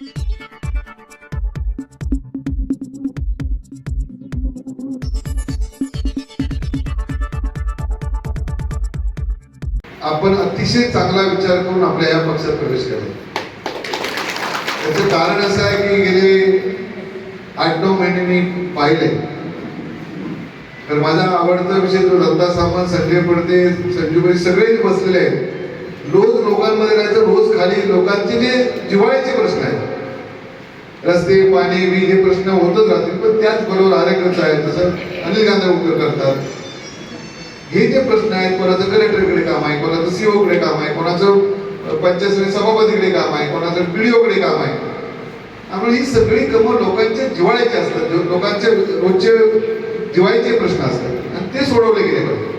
आपण अतिशय चांगला विचार करून आपल्या या पक्षात प्रवेश केला. त्याचं कारण असं आहे की गेले आठ नऊ महिने मी पाहिले. तर माझा आवडता विषय तो दत्ता सामंत संजय पडते संजूबाई सगळे बसलेले आहेत रोज लोकांमध्ये राहायचं रोज खाली लोकांचे जे जिव्हाळ्याचे रस्ते पाणी वीज हे प्रश्न होतच राहतील पण त्याच बरोबर आहेत आहे तसं अनिल गांधी करतात. हे जे प्रश्न आहेत कोणाचं कलेक्टरकडे काम आहे कोणाचं सीओ कडे काम आहे कोणाचं पंचायत समिती सभापतीकडे काम आहे कोणाचं PDO कडे काम आहे त्यामुळे ही सगळी कामं लोकांच्या जिव्हाळ्याची असतात लोकांचे रोजचे जिव्हाळ्याचे प्रश्न असतात आणि ते सोडवले गेले पाहिजे.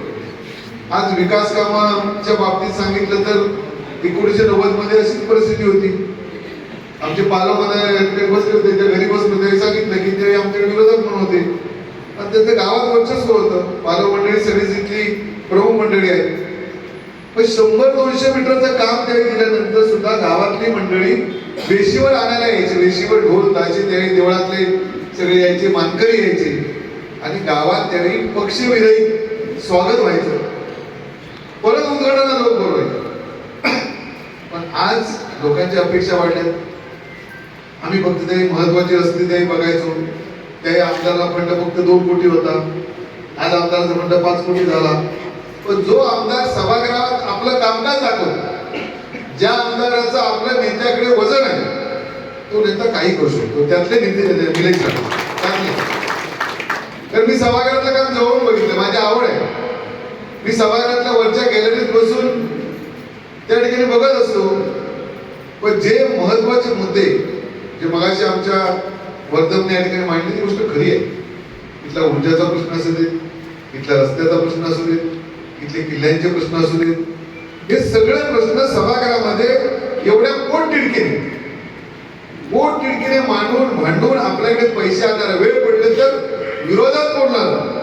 आज विकास कामाच्या बाबतीत सांगितलं तर एकोणीसशे नव्वदमध्ये अशीच परिस्थिती होती. आमचे पालकमध्ये बसले होते त्या घरी बसले होते सांगितलं की ते आमचे विरोधक म्हणून होते. आणि त्यांचं गावात वर्चस्व होतं. पालक मंडळी सगळीच इथली प्रमुख मंडळी आहेत. पण शंभर दोनशे मीटरचं काम त्यावेळी दिल्यानंतर सुद्धा गावातली मंडळी वेशीवर आणायला यायची. वेशीवर ढोल ताशे त्यावेळी देवळातले सगळे यायचे मानकरी यायचे. आणि गावात त्यावेळी पक्षविरही स्वागत व्हायचं. परत उद्घाटनाला लोक बोलवायचे. पण आज लोकांच्या अपेक्षा वाढल्यात. आम्ही फक्त ते महत्त्वाचे रस्ते ते बघायचो. त्याही आमदारला फंड फक्त दोन कोटी होता. आज आमदारचा फंड पाच कोटी झाला. पण जो आमदार सभागृहात आपलं कामकाज दाखवतो ज्या आमदाराचं आपल्या नेत्याकडे वजन आहे तो नेता काही करू शकतो. त्यातले नेते निलेश चांगले तर मी सभागृहातलं काम जवळून बघितलं. माझी आवड आहे. मी सभागृहातल्या वरच्या गॅलरीत बसून त्या ठिकाणी बघत असतो. पण जे महत्त्वाचे मुद्दे जे मगाशी आमच्या वर्धमने या ठिकाणी मांडली ती गोष्ट खरी आहे. इथला ऊर्जाचा प्रश्न असू दे इथला रस्त्याचा प्रश्न असू दे इथले किल्ल्यांचे प्रश्न असू दे हे सगळे प्रश्न सभागृहामध्ये एवढ्या पोट तिडकीने पोट तिडकीने मांडून भांडून आपल्याकडे पैसे आणणार वेळ पडले तर विरोधात बोलणार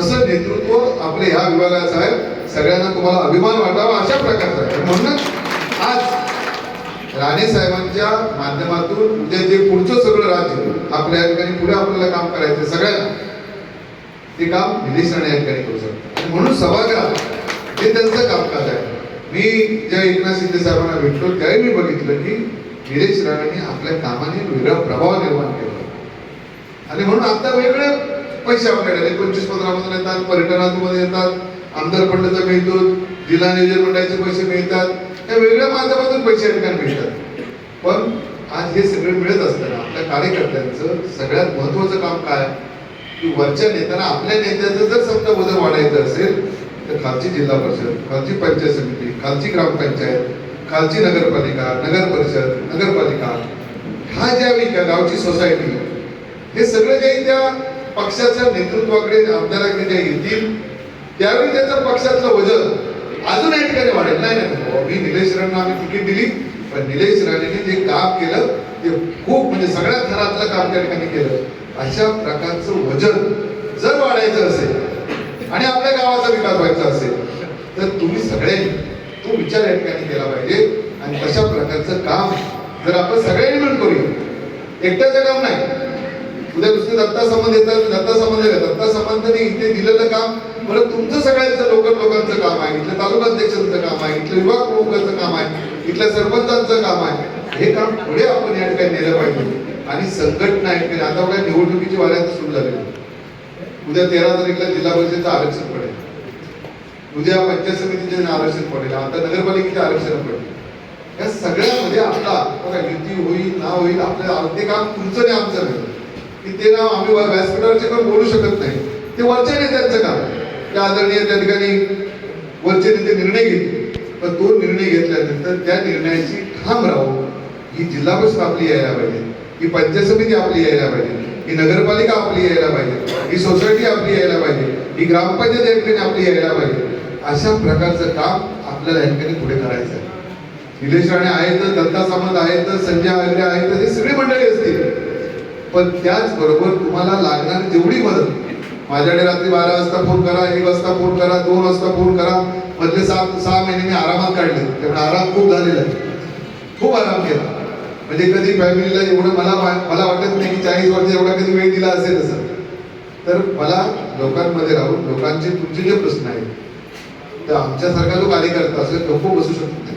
असं नेतृत्व आपल्या ह्या विभागाचं आहे. सगळ्यांना तुम्हाला अभिमान वाटावा अशा प्रकारचं आहे. म्हणूनच राणे साहेबांच्या माध्यमातून उद्या जे पुढचं सगळं राज्य आपल्या या ठिकाणी पुढे आपल्याला काम करायचं सगळ्यांना ते काम निलेश राणे या ठिकाणी करू शकतात. म्हणून सभागृह हे त्यांचं कामकाज आहे मी ज्या एकनाथ शिंदे साहेबांना भेटलो त्यावेळी मी बघितलं की निलेश राणेंनी आपल्या कामाने वेगळा प्रभाव निर्माण केला. आणि म्हणून आता वेगळे पैसे आपल्याकडे पंचवीस पंधरा मधून येतात पर्यटनातून येतात आमदार मिळतो जिल्हा नियोजन मंडळाचे पैसे मिळतात या वेगळ्या माध्यमातून पैसे ठिकाणी मिळतात. पण आज हे सगळे मिळत असताना आपल्या कार्यकर्त्यांचं सगळ्यात महत्वाचं काम काय? की वरच्या नेत्यांना आपल्या नेत्याचं जर समजा वजन वाढायचं असेल तर खालची जिल्हा परिषद खालची पंचायत समिती खालची ग्रामपंचायत खालची नगरपालिका नगर परिषद नगरपालिका हा ज्यावेळी का गावची सोसायटी हे सगळं काही त्या पक्षाच्या नेतृत्वाकडे आमदाराकडे ज्या येतील त्यावेळी त्याचं पक्षातलं वजन अजून या ठिकाणी वाढेल नाही. नाही मी निलेश राणा आम्ही तिकीट दिली पण निलेश राणेने जे काम केलं ते खूप म्हणजे सगळ्या थरातलं काम त्या ठिकाणी केलं. अशा प्रकारचं वजन जर वाढायचं असेल आणि आपल्या गावाचा विकास व्हायचा असेल तर तुम्ही सगळ्यांनी तो विचार या ठिकाणी केला पाहिजे. आणि तशा प्रकारचं काम जर आपण सगळ्यांनी मिळून करूया एकट्याचं काम नाही. उद्या दुसरे दत्ता संबंध येतात दत्ता संबंध दत्ता संबंधाने इथे दिलेलं काम बरं तुमचं सगळ्यांचं लोकल लोकांचं काम आहे इथल्या तालुका अध्यक्षांचं काम आहे इथल्या विभाग प्रमुखांचं काम आहे इथल्या सरपंचांचं काम आहे. हे काम पुढे आपण या ठिकाणी नेलं पाहिजे. आणि संघटना या ठिकाणी आता बघा निवडणुकीची वाऱ्या सुरू झालेली उद्या तेरा तारीखला जिल्हा परिषदेचं आरक्षण पडेल. उद्या पंचायत समितीचे आरक्षण पडेल आता नगरपालिकेचे आरक्षण पडेल. या सगळ्यामध्ये आपला बघा युती होईल ना होईल आपल्या ते काम तुमचं नाही आमचं नाही. की ते नाव आम्ही व्यासपीठावरचे पण बोलू शकत नाही. ते वरच्या नेत्यांचं काम आहे. त्या आदरणीय त्या ठिकाणी वरचे नेते निर्णय घेतले. पण तो निर्णय घेतल्यानंतर त्या निर्णयाची ठाम राहू. ही जिल्हा परिषद आपली यायला पाहिजे. ही पंचायत समिती आपली यायला पाहिजे. ही नगरपालिका आपली यायला पाहिजे. ही सोसायटी आपली यायला पाहिजे. ही ग्रामपंचायत या ठिकाणी आपली यायला पाहिजे. अशा प्रकारचं काम आपल्याला या ठिकाणी पुढे करायचं आहे. निलेश राणे आहेत दत्ता सामंत आहेत संजय आगरे आहेत हे सगळी मंडळी असतील. पण त्याचबरोबर तुम्हाला लागणारी जेवढी मदत माझ्याकडे रात्री बारा वाजता फोन करा एक वाजता फोन करा दोन वाजता फोन करा. मधले सात सहा महिने मी आरामात काढले. त्यामुळे आराम खूप झालेला आहे. खूप आराम केला. म्हणजे कधी फॅमिलीला एवढं मला मला वाटत नाही की चाळीस वर्ष एवढा कधी वेळ दिला असेल असं. तर मला लोकांमध्ये राहून लोकांचे तुमचे जे प्रश्न आहेत तर आमच्यासारखा जो कार्यकर्ता असेल खूप बसू शकत नाही.